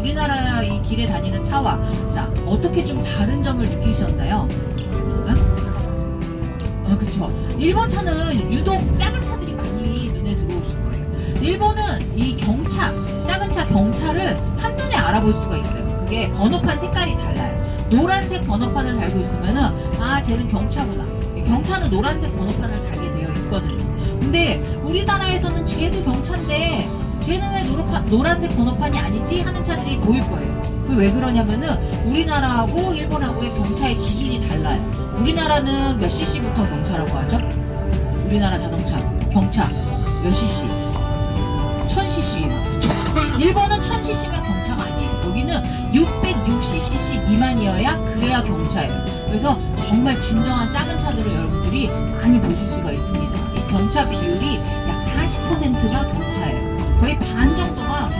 우리나라 이 길에 다니는 차와 자 어떻게 좀 다른 점을 느끼셨나요? 어, 그쵸. 일본 차는 유독 작은 차들이 많이 눈에 들어오실 거예요. 일본은 이 경차, 작은 차 경차를 한눈에 알아볼 수가 있어요. 그게 번호판 색깔이 달라요. 노란색 번호판을 달고 있으면은, 아, 쟤는 경차구나. 경차는 노란색 번호판을 달게 되어 있거든요. 근데 우리나라에서는 쟤도 경차인데, 쟤는 왜 노란판, 노란색 번호판이 아니지? 하는 차들이 보일 거예요. 그 왜 그러냐면은, 우리나라하고 일본하고의 경차의 기준이 달라요. 우리나라는 몇 cc부터 경차라고 하죠? 우리나라 자동차 경차 몇 cc? 1000cc 미만. 일본은 1000cc면 경차가 아니에요. 여기는 660cc 미만이어야 그래야 경차예요. 그래서 정말 진정한 작은 차들을 여러분들이 많이 보실 수가 있습니다. 이 경차 비율이 약 40%가 경차예요. 거의 반 정도가